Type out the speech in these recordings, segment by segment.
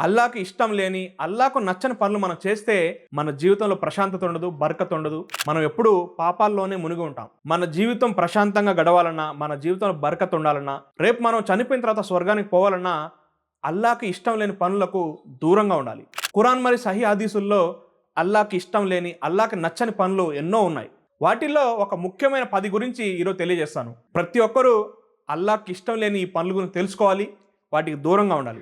అల్లాకు ఇష్టం లేని అల్లాకు నచ్చని పనులు మనం చేస్తే మన జీవితంలో ప్రశాంతత ఉండదు బరకత ఉండదు. మనం ఎప్పుడు పాపాల్లోనే మునిగి ఉంటాం. మన జీవితం ప్రశాంతంగా గడవాలన్నా మన జీవితంలో బరకత ఉండాలన్నా రేపు మనం చనిపోయిన తర్వాత స్వర్గానికి పోవాలన్నా అల్లాకి ఇష్టం లేని పనులకు దూరంగా ఉండాలి. ఖురాన్ మరి సహీ ఆదీసుల్లో అల్లాకి ఇష్టం లేని అల్లాకి నచ్చని పనులు ఎన్నో ఉన్నాయి. వాటిల్లో ఒక ముఖ్యమైన పది గురించి ఈరోజు తెలియజేస్తాను. ప్రతి ఒక్కరూ అల్లాకి ఇష్టం లేని ఈ పనుల గురించి తెలుసుకోవాలి. వాటికి దూరంగా ఉండాలి.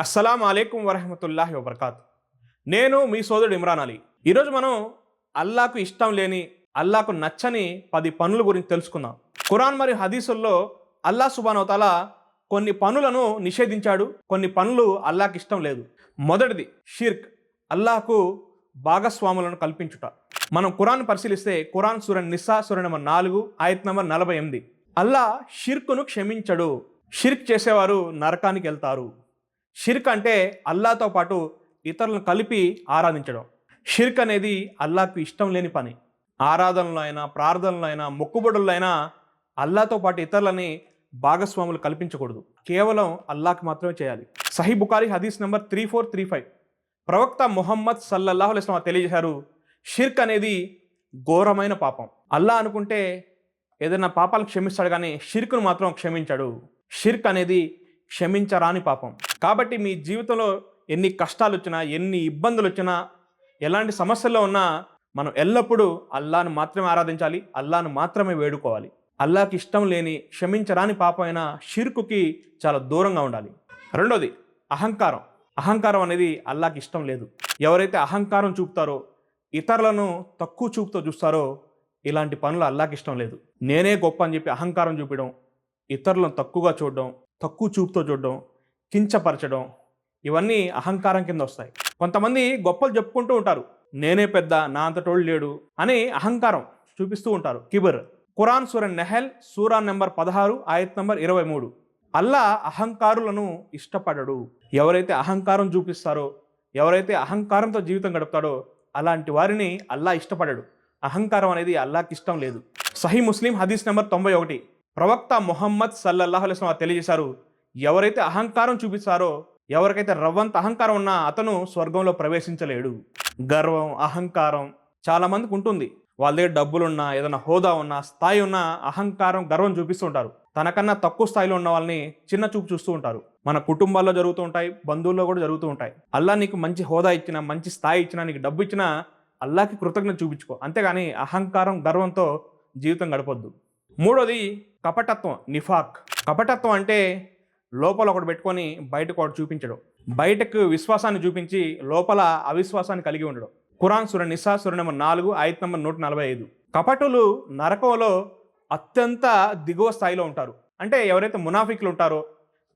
అస్సలం అలైకుం వరహమతుల్లాహి వబర్కాత్. నేను మీ సోదరుడు ఇమ్రాన్ అలీ. ఈరోజు మనం అల్లాకు ఇష్టం లేని అల్లాకు నచ్చని పది పనుల గురించి తెలుసుకుందాం. ఖురాన్ మరియు హదీసుల్లో అల్లా సుబానవతాల కొన్ని పనులను నిషేధించాడు కొన్ని పనులు అల్లాకి ఇష్టం లేదు. మొదటిది షిర్క్ అల్లాకు భాగస్వాములను కల్పించుట. మనం ఖురాన్ పరిశీలిస్తే ఖురాన్ సూర నిస్సా సూర్య నెంబర్ నాలుగు ఆయత్ నెంబర్ నలభై ఎనిమిది. అల్లా షిర్కును క్షమించడు. షిర్క్ చేసేవారు నరకానికి వెళ్తారు. షిర్క్ అంటే అల్లాతో పాటు ఇతరులను కలిపి ఆరాధించడం. షిర్క్ అనేది అల్లాకు ఇష్టం లేని పని. ఆరాధనలో అయినా ప్రార్థనలో అయినా మొక్కుబడుల్లో అయినా అల్లాతో పాటు ఇతరులని భాగస్వాములు కల్పించకూడదు. కేవలం అల్లాకి మాత్రమే చేయాలి. సహీ బుకారి హదీస్ number three four three five. ప్రవక్త మొహమ్మద్ సల్లల్లాహు అలైస్లాం తెలియజేశారు షిర్క్ అనేది ఘోరమైన పాపం. అల్లా అనుకుంటే ఏదైనా పాపాలు క్షమిస్తాడు కానీ షిర్క్ను మాత్రం క్షమించాడు. షిర్క్ అనేది క్షమించరాని పాపం. కాబట్టి మీ జీవితంలో ఎన్ని కష్టాలు వచ్చినా ఎన్ని ఇబ్బందులు వచ్చినా ఎలాంటి సమస్యల్లో ఉన్నా మనం ఎల్లప్పుడూ అల్లాను మాత్రమే ఆరాధించాలి అల్లాను మాత్రమే వేడుకోవాలి. అల్లాకి ఇష్టం లేని క్షమించరాని పాపమైన షిర్కుకి చాలా దూరంగా ఉండాలి. రెండోది అహంకారం. అహంకారం అనేది అల్లాకి ఇష్టం లేదు. ఎవరైతే అహంకారం చూపుతారో ఇతరులను తక్కువ చూపుతో చూస్తారో ఇలాంటి పనులు అల్లాకి ఇష్టం లేదు. నేనే గొప్ప అని చెప్పి అహంకారం చూపడం ఇతరులను తక్కువగా చూడడం తక్కువ చూపుతో చూడడం కించపరచడం ఇవన్నీ అహంకారం కింద వస్తాయి. కొంతమంది గొప్పలు చెప్పుకుంటూ ఉంటారు నేనే పెద్ద నా అంతటోళ్ళు లేడు అని అహంకారం చూపిస్తూ ఉంటారు. కిబర్ ఖురాన్ సూర నెహల్ సూరా నెంబర్ పదహారు ఆయత్ నెంబర్ ఇరవై మూడు అల్లా అహంకారులను ఇష్టపడడు. ఎవరైతే అహంకారం చూపిస్తారో ఎవరైతే అహంకారంతో జీవితం గడుపుతాడో అలాంటి వారిని అల్లా ఇష్టపడడు. అహంకారం అనేది అల్లాకి ఇష్టం లేదు. సహీ ముస్లిం హదీస్ నెంబర్ తొంభై ఒకటి. ప్రవక్త మొహమ్మద్ సల్లల్లాహు అలైస్ తెలియజేశారు ఎవరైతే అహంకారం చూపిస్తారో ఎవరికైతే రవ్వంత అహంకారం ఉన్నా అతను స్వర్గంలో ప్రవేశించలేడు. గర్వం అహంకారం చాలామందికి ఉంటుంది. వాళ్ళ దగ్గర డబ్బులున్నా ఏదైనా హోదా ఉన్నా స్థాయి ఉన్నా అహంకారం గర్వం చూపిస్తూ ఉంటారు. తనకన్నా తక్కువ స్థాయిలో ఉన్న వాళ్ళని చిన్న చూపు చూస్తూ ఉంటారు. మన కుటుంబాల్లో జరుగుతూ ఉంటాయి బంధువుల్లో కూడా జరుగుతూ ఉంటాయి. అల్లా నీకు మంచి హోదా ఇచ్చినా మంచి స్థాయి ఇచ్చినా నీకు డబ్బు ఇచ్చినా అల్లాకి కృతజ్ఞత చూపించుకో. అంతేగాని అహంకారం గర్వంతో జీవితం గడపొద్దు. మూడోది కపటత్వం నిఫాక్. కపటత్వం అంటే లోపల ఒకటి పెట్టుకొని బయటకు ఒకటి చూపించడం. బయటకు విశ్వాసాన్ని చూపించి లోపల అవిశ్వాసాన్ని కలిగి ఉండడం. ఖురాన్ సుర నిసా సుర నెంబర్ నాలుగు ఐదు నెంబర్ నూట నలభై ఐదు. కపటులు నరకంలో అత్యంత దిగువ స్థాయిలో ఉంటారు. అంటే ఎవరైతే మునాఫిక్లు ఉంటారో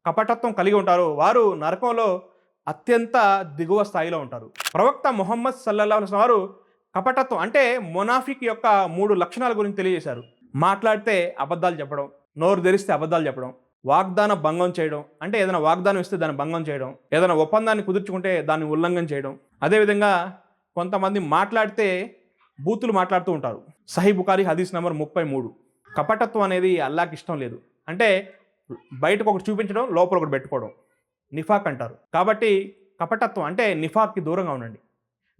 కపటత్వం కలిగి ఉంటారో వారు నరకంలో అత్యంత దిగువ స్థాయిలో ఉంటారు. ప్రవక్త మొహమ్మద్ సల్లల్లా వారు కపటత్వం అంటే మునాఫిక్ యొక్క మూడు లక్షణాల గురించి తెలియజేశారు. మాట్లాడితే అబద్ధాలు చెప్పడం నోరు తెరిస్తే అబద్ధాలు చెప్పడం వాగ్దాన భంగం చేయడం అంటే ఏదైనా వాగ్దానం ఇస్తే దాన్ని భంగం చేయడం ఏదైనా ఒప్పందాన్ని కుదుర్చుకుంటే దాన్ని ఉల్లంఘన చేయడం. అదేవిధంగా కొంతమంది మాట్లాడితే బూతులు మాట్లాడుతూ ఉంటారు. సహీ బుకారి హదీస్ నెంబర్ ముప్పై మూడు. కపటత్వం అనేది అల్లాకి ఇష్టం లేదు. అంటే బయటకు ఒకటి చూపించడం లోపల ఒకటి పెట్టుకోవడం. నిఫాక్ అంటారు. కాబట్టి కపటత్వం అంటే నిఫాక్కి దూరంగా ఉండండి.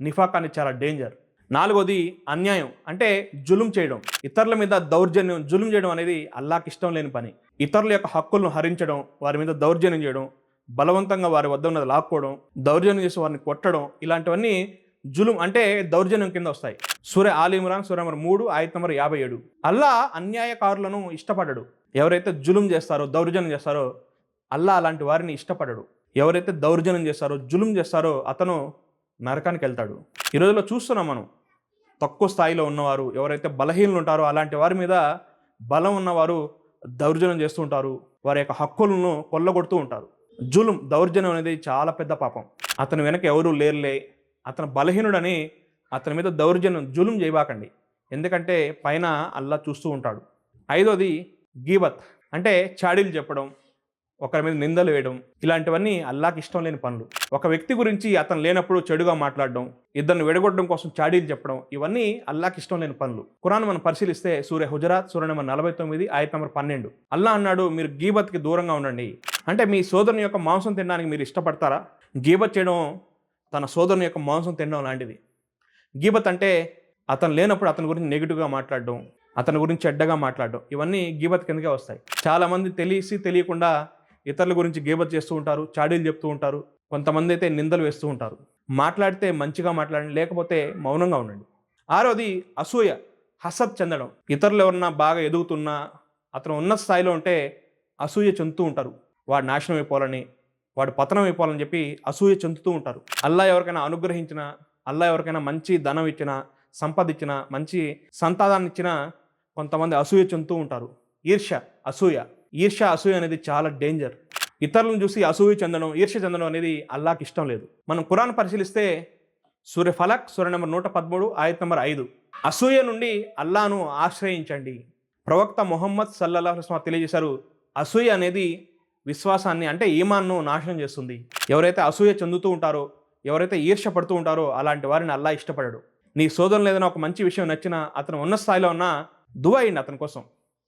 నిఫాక్ అనేది చాలా డేంజర్. నాలుగోది అన్యాయం అంటే జులుం చేయడం. ఇతరుల మీద దౌర్జన్యం జులుం చేయడం అనేది అల్లాకి ఇష్టం లేని పని. ఇతరుల యొక్క హక్కులను హరించడం వారి మీద దౌర్జన్యం చేయడం బలవంతంగా వారి వద్ద ఉన్నది లాక్కోవడం దౌర్జన్యం చేసి వారిని కొట్టడం ఇలాంటివన్నీ జులుం అంటే దౌర్జన్యం కింద వస్తాయి. సూర్య ఆలిమ్రాన్ సూర్య నెంబర్ మూడు ఆయత నెంబర్ యాభై ఏడు. అల్లా అన్యాయకారులను ఇష్టపడడు. ఎవరైతే జులుం చేస్తారో దౌర్జన్యం చేస్తారో అల్లా అలాంటి వారిని ఇష్టపడడు. ఎవరైతే దౌర్జన్యం చేస్తారో జులుం చేస్తారో అతను నరకానికి వెళ్తాడు. ఈ రోజుల్లో చూస్తున్నాం మనం. తక్కువ స్థాయిలో ఉన్నవారు ఎవరైతే బలహీనలు ఉంటారో అలాంటి వారి మీద బలం ఉన్నవారు దౌర్జన్యం చేస్తూ ఉంటారు. వారి యొక్క హక్కులను కొల్లగొడుతూ ఉంటారు. జులుం దౌర్జన్యం అనేది చాలా పెద్ద పాపం. అతని వెనక ఎవరూ లేరులే. అతను బలహీనుడని అతని మీద దౌర్జన్యం జులుం చేయబాకండి. ఎందుకంటే పైన అల్లా చూస్తూ ఉంటాడు. ఐదోది గీబత్ అంటే చాడీలు చెప్పడం. ఒకరి మీద నిందలు వేయడం ఇలాంటివన్నీ అల్లాకి ఇష్టం లేని పనులు. ఒక వ్యక్తి గురించి అతను లేనప్పుడు చెడుగా మాట్లాడడం ఇద్దరిని విడగొట్టడం కోసం చాడీలు చెప్పడం ఇవన్నీ అల్లాకి ఇష్టం లేని పనులు. కురాన్ మనం పరిశీలిస్తే సూర్య హుజరాత్ సూర్య నెంబర్ నలభై తొమ్మిది ఆయత నెంబర్ పన్నెండు. అల్లా అన్నాడు మీరు గీబత్కి దూరంగా ఉండండి. అంటే మీ సోదరుని యొక్క మాంసం తినడానికి మీరు ఇష్టపడతారా? గీబత్ చేయడం తన సోదరుని యొక్క మాంసం తినడం లాంటిది. గీబత్ అంటే అతను లేనప్పుడు అతని గురించి నెగిటివ్గా మాట్లాడడం అతని గురించి చెడ్డగా మాట్లాడడం ఇవన్నీ గీబత్ కిందకే వస్తాయి. చాలామంది తెలిసి తెలియకుండా ఇతరుల గురించి గేబత్ చేస్తూ ఉంటారు చాడీలు చెప్తూ ఉంటారు కొంతమంది అయితే నిందలు వేస్తూ ఉంటారు. మాట్లాడితే మంచిగా మాట్లాడండి లేకపోతే మౌనంగా ఉండండి. ఆరోది అసూయ హసత్ చెందడం. ఇతరులు ఎవరన్నా బాగా ఎదుగుతున్నా అతను ఉన్నత స్థాయిలో ఉంటే అసూయ చెందుతూ ఉంటారు. వాడు నాశనం అయిపోవాలని వాడు పతనం అయిపోవాలని చెప్పి అసూయ చెందుతూ ఉంటారు. అల్లా ఎవరికైనా అనుగ్రహించిన అల్లా ఎవరికైనా మంచి ధనం ఇచ్చిన సంపద ఇచ్చిన మంచి సంతానాన్ని ఇచ్చిన కొంతమంది అసూయ చెందుతూ ఉంటారు. ఈర్ష అసూయ. ఈర్ష అసూయ అనేది చాలా డేంజర్ ఇతరులను చూసి అసూయ చెందడం ఈర్ష చెందడం అనేది అల్లాకి ఇష్టం లేదు. మనం ఖురాన్ పరిశీలిస్తే సూర్య ఫలక్ సూర్య నెంబర్ నూట పదమూడు ఆయత్ నెంబర్ ఐదు. అసూయ నుండి అల్లాను ఆశ్రయించండి. ప్రవక్త మొహమ్మద్ సల్లల్లాహు తెలియజేశారు అసూయ అనేది విశ్వాసాన్ని అంటే ఈమాన్ను నాశనం చేస్తుంది. ఎవరైతే అసూయ చెందుతూ ఉంటారో ఎవరైతే ఈర్ష పడుతూ ఉంటారో అలాంటి వారిని అల్లా ఇష్టపడడు. నీ సోదరులు ఏదైనా ఒక మంచి విషయం నచ్చినా అతను ఉన్న స్థాయిలో ఉన్నా దువా అయింది అతని కోసం.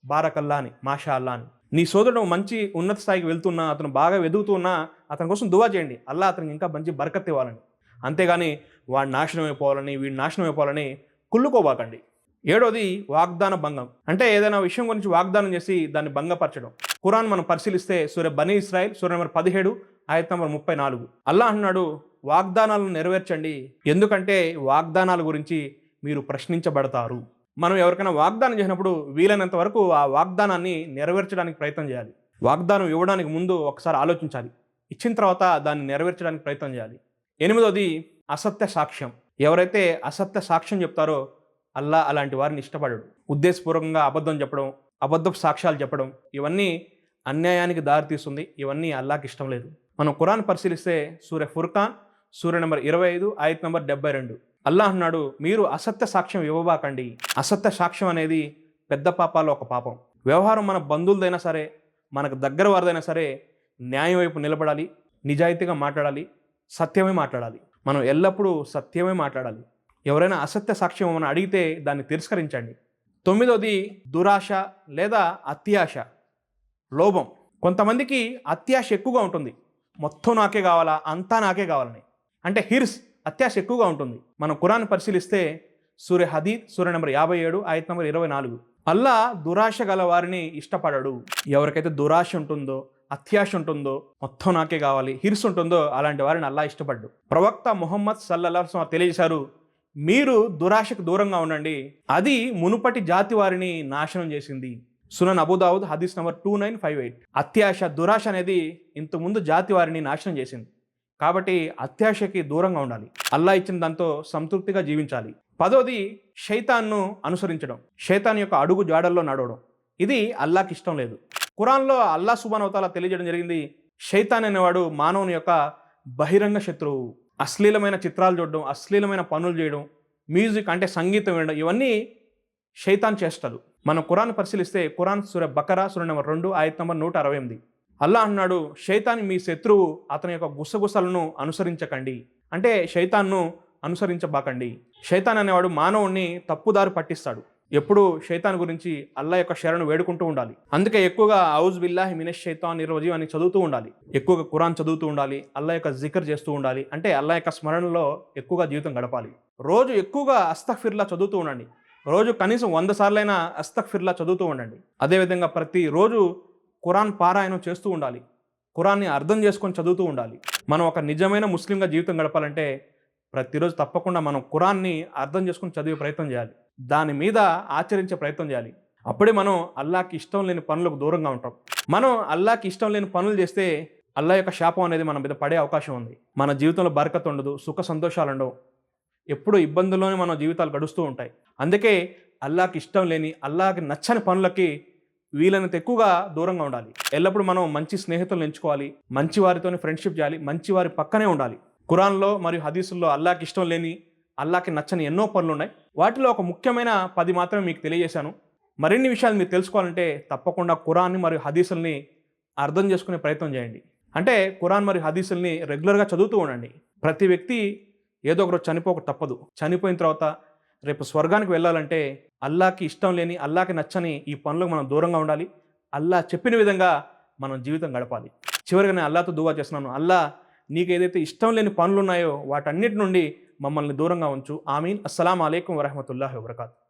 బారకల్లా అని మాషా అల్లా అని. నీ సోదరుడు మంచి ఉన్నత స్థాయికి వెళ్తున్నా అతను బాగా వెదుగుతున్నా అతని కోసం దువా చేయండి. అల్లా అతనికి ఇంకా మంచి బరకత్ ఇవ్వాలని అంతేగాని వాడు నాశనం అయిపోవాలని వీడు నాశనం అయిపోవాలని కుళ్ళుకోబాకండి. ఏడోది వాగ్దాన భంగం. అంటే ఏదైనా విషయం గురించి వాగ్దానం చేసి దాన్ని భంగపరచడం. ఖురాన్ మనం పరిశీలిస్తే సూర్య బనీ ఇస్రాయిల్ సూర్య నెంబర్ పదిహేడు ఆయత నెంబర్ ముప్పై నాలుగు అల్లా అన్నాడు వాగ్దానాలను నెరవేర్చండి. ఎందుకంటే వాగ్దానాల గురించి మీరు ప్రశ్నించబడతారు. మనం ఎవరికైనా వాగ్దానం చేసినప్పుడు వీలైనంత వరకు ఆ వాగ్దానాన్ని నెరవేర్చడానికి ప్రయత్నం చేయాలి. వాగ్దానం ఇవ్వడానికి ముందు ఒకసారి ఆలోచించాలి. ఇచ్చిన తర్వాత దాన్ని నెరవేర్చడానికి ప్రయత్నం చేయాలి. ఎనిమిదోది అసత్య సాక్ష్యం. ఎవరైతే అసత్య సాక్ష్యం చెప్తారో అల్లా అలాంటి వారిని ఇష్టపడడు. ఉద్దేశపూర్వకంగా అబద్ధం చెప్పడం అబద్ధపు సాక్ష్యాలు చెప్పడం ఇవన్నీ అన్యాయానికి దారితీస్తుంది ఇవన్నీ అల్లాకి ఇష్టం లేదు. మనం ఖురాన్ పరిశీలిస్తే సూర్య ఫుర్ఖాన్ సూర్య నెంబర్ ఇరవై ఐదు ఆయత్ నెంబర్ డెబ్బై రెండు. అల్లాహ్ అన్నాడు మీరు అసత్య సాక్ష్యం ఇవ్వబాకండి. అసత్య సాక్ష్యం అనేది పెద్ద పాపాలు ఒక పాపం. వ్యవహారం మన బంధువులదైనా సరే మనకు దగ్గర వారిదైనా సరే న్యాయం వైపు నిలబడాలి నిజాయితీగా మాట్లాడాలి సత్యమే మాట్లాడాలి. మనం ఎల్లప్పుడూ సత్యమే మాట్లాడాలి. ఎవరైనా అసత్య సాక్ష్యం మనం అడిగితే దాన్ని తిరస్కరించండి. తొమ్మిదోది దురాశ లేదా అత్యాశ లోభం. కొంతమందికి అత్యాశ ఎక్కువగా ఉంటుంది. మొత్తం నాకే కావాలా? అంతా నాకే కావాలని. అంటే హిర్స్. అత్యాశ ఎక్కువగా ఉంటుంది. మనం ఖురాన్ పరిశీలిస్తే సూర్య హదీద్ సూర్య నెంబర్ యాభై ఏడు ఆయత్ నెంబర్ ఇరవై నాలుగు. అల్లా దురాశ గల వారిని ఇష్టపడడు. ఎవరికైతే దురాశ ఉంటుందో అత్యాశ ఉంటుందో మొత్తం నాకే కావాలి హిర్స్ ఉంటుందో అలాంటి వారిని అల్లా ఇష్టపడ్డు. ప్రవక్త మొహమ్మద్ సల్లల్లా తెలియజేశారు మీరు దురాశకు దూరంగా ఉండండి. అది మునుపటి జాతి వారిని నాశనం చేసింది. సునన్ అబుదావుద్ హదీస్ number two nine five eight. అత్యాశ దురాశ అనేది ఇంతకుముందు జాతి వారిని నాశనం చేసింది. కాబట్టి అత్యాశకి దూరంగా ఉండాలి. అల్లా ఇచ్చిన దాంతో సంతృప్తిగా జీవించాలి. పదోది శైతాన్ను అనుసరించడం. శైతాన్ యొక్క అడుగు జాడల్లో నడవడం. ఇది అల్లాకి ఇష్టం లేదు. ఖురాన్లో అల్లా సుబాన్ అవతాల తెలియజేయడం జరిగింది శైతాన్ అనేవాడు మానవుని యొక్క బహిరంగ శత్రువు. అశ్లీలమైన చిత్రాలు చూడడం అశ్లీలమైన పనులు చేయడం మ్యూజిక్ అంటే సంగీతం వినడం ఇవన్నీ శైతాన్ చేస్తాడు. మనం ఖురాన్ పరిశీలిస్తే ఖురాన్ సుర బకరా సుర నెంబర్ రెండు ఆయత్ నెంబర్ నూట అరవై ఎనిమిది. అల్లా అన్నాడు శైతాన్ మీ శత్రువు అతని యొక్క గుసగుసలను అనుసరించకండి. అంటే శైతాన్ను అనుసరించబాకండి. శైతాన్ అనేవాడు మానవుణ్ణి తప్పుదారి పట్టిస్తాడు. ఎప్పుడు శైతాన్ గురించి అల్లా యొక్క శరణు వేడుకుంటూ ఉండాలి. అందుకే ఎక్కువగా ఔజ్ బిల్లాహి మినష్ శైతాన్ నిర్వజీవ్ అని చదువుతూ ఉండాలి. ఎక్కువగా ఖురాన్ చదువుతూ ఉండాలి అల్లా యొక్క జికర్ చేస్తూ ఉండాలి. అంటే అల్లా యొక్క స్మరణలో ఎక్కువగా జీవితం గడపాలి. రోజు ఎక్కువగా అస్తఫిర్లా చదువుతూ ఉండండి. రోజు కనీసం వంద సార్లైనా అస్తఫిర్లా చదువుతూ ఉండండి. అదేవిధంగా ప్రతి రోజు ఖురాన్ పారాయణం చేస్తూ ఉండాలి. ఖురాన్ని అర్థం చేసుకొని చదువుతూ ఉండాలి. మనం ఒక నిజమైన ముస్లింగా జీవితం గడపాలంటే ప్రతిరోజు తప్పకుండా మనం ఖురాన్ని అర్థం చేసుకుని చదివే ప్రయత్నం చేయాలి. దాని మీద ఆచరించే ప్రయత్నం చేయాలి. అప్పుడే మనం అల్లాకి ఇష్టం లేని పనులకు దూరంగా ఉంటాం. మనం అల్లాకి ఇష్టం లేని పనులు చేస్తే అల్లా యొక్క శాపం అనేది మన మీద పడే అవకాశం ఉంది. మన జీవితంలో బరకత్ ఉండదు సుఖ సంతోషాలు ఉండవు. ఎప్పుడు ఇబ్బందుల్లోనే మన జీవితాలు గడుస్తూ ఉంటాయి. అందుకే అల్లాకి ఇష్టం లేని అల్లాకి నచ్చని పనులకి వీలైనంత ఎక్కువగా దూరంగా ఉండాలి. ఎల్లప్పుడూ మనం మంచి స్నేహితులను ఎంచుకోవాలి. మంచి వారితోనే ఫ్రెండ్షిప్ చేయాలి. మంచి వారి పక్కనే ఉండాలి. ఖురాన్లో మరియు హదీసుల్లో అల్లాకి ఇష్టం లేని అల్లాకి నచ్చని ఎన్నో పనులు ఉన్నాయి. వాటిలో ఒక ముఖ్యమైన పది మాత్రమే మీకు తెలియజేశాను. మరిన్ని విషయాలు మీరు తెలుసుకోవాలంటే తప్పకుండా కురాన్ని మరియు హదీసుల్ని అర్థం చేసుకునే ప్రయత్నం చేయండి. అంటే ఖురాన్ మరియు హదీసుల్ని రెగ్యులర్గా చదువుతూ ఉండండి. ప్రతి వ్యక్తి ఏదో ఒకరోజు చనిపోక తప్పదు. చనిపోయిన తర్వాత రేపు స్వర్గానికి వెళ్ళాలంటే అల్లాకి ఇష్టం లేని అల్లాకి నచ్చని ఈ పనులకు మనం దూరంగా ఉండాలి. అల్లా చెప్పిన విధంగా మనం జీవితం గడపాలి. చివరిగా నేను అల్లాతో దువా చేస్తున్నాను. అల్లా నీకు ఏదైతే ఇష్టం లేని పనులు ఉన్నాయో వాటన్నిటి నుండి మమ్మల్ని దూరంగా ఉంచు. ఆమీన్. అస్సలం అలైకం వరహమతుల్లాహి వబర్కాతు.